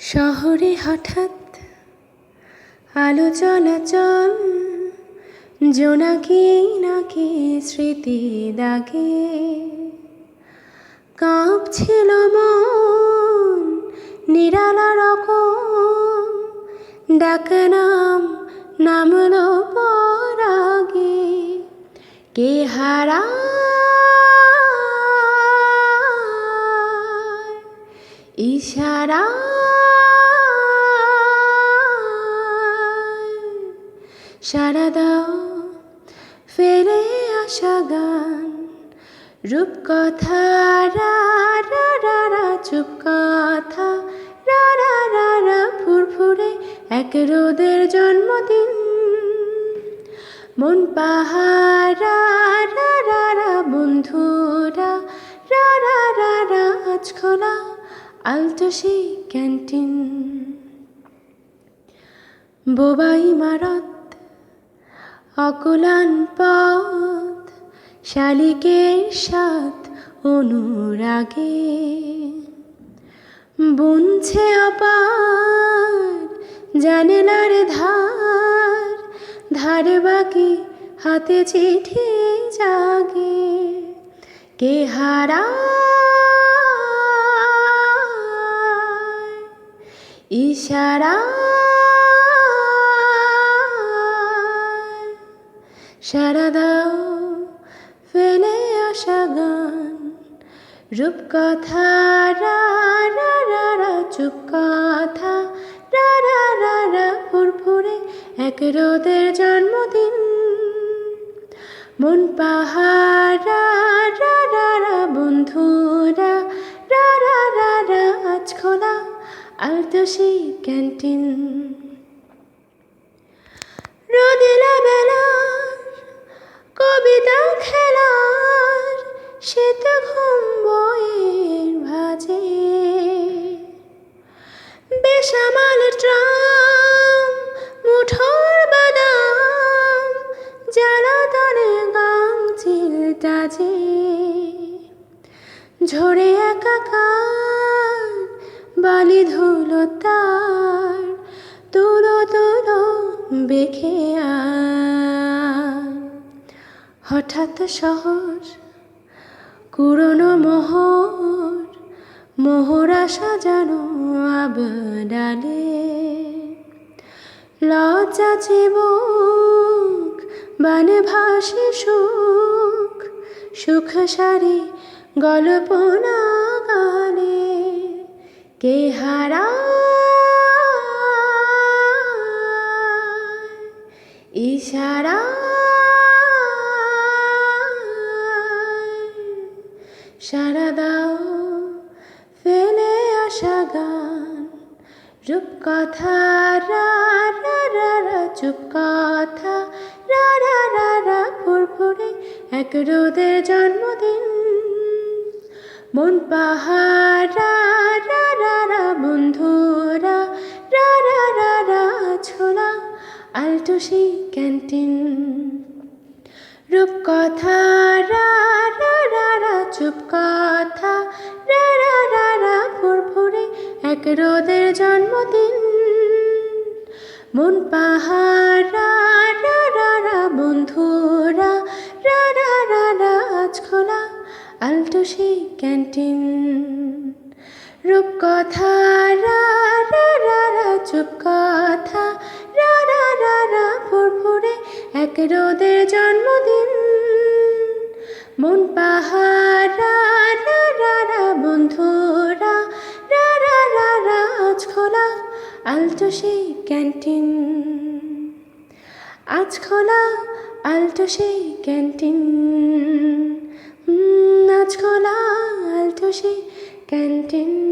শহরে হঠাৎ আলো চলাচল, জোনাকি নাকি স্মৃতি দাগে। কাঁপছিল মন, নিরালা রকম ডাকা নাম নামলো পরাগে। কে হারা? ইশারা সারা দাও ফেলে আসা গান রূপকথা রা রা রা রা চুপ কথা রা রা রা রা ফুরফুরে এক রোদের জন্মদিন মন পাহারা রা রা বন্ধুরা রা রা রা রা আজ খোলা আলতো সেই ক্যান্টিন বোবাই মারত অকুলান পথ, শালিকের সাথ অনুরাগে। বুনছে অপার জানেলার ধার, ধারে বাকি হাতে চিঠি জাগে। কে হারা ইশারা সারা দাও ফেলে আসা গান রূপকথা রা রা রা চুপ কথা রা রা রা রা ফুরফুরে এক রোদের জন্মদিন মন পাহারা রা রা বন্ধুরা রা রা রা রা আজ খোলা আলতো সেই ক্যান্টিন রোদেলা বেলার বেসামাল ট্রাম, মুঠোর বাদাম জ্বালাতনে গাং চিলটাজে ঝরে একাকার, বালি ধুলো তার, তুলো তুলো বেখে হঠাৎ শহর কুরনো মোহর মোহরা সাজানো আবডালে। লজ্জা চিবুক বানে ভাসে সুখ সুখ সারি গল্প না গালে কে হারা ইশারা সারা আসা গান রূপকথা রা চুপ কথা রা রা রা রা ফুরফুরে এক রোদের জন্মদিন মন পাহারা রা রা বন্ধুরা রা রা রা রা ছোলা আলটো সেই ক্যান্টিন রূপকথা রা রোদের জন্মদিন মন পাহারা বন্ধুরা রা রা রা রা আজ খোলা আলটো সেই ক্যান্টিন রূপকথা রা রা রা রা চুপ কথা রা রা রা রা ফুরফুরে এক রোদের জন্মদিন মন পাহারা খোলা আলটো সেই ক্যান্টিন। আজ খোলা আলটো সেই ক্যান্টিন। আজ খোলা আলটো সেই ক্যান্টিন।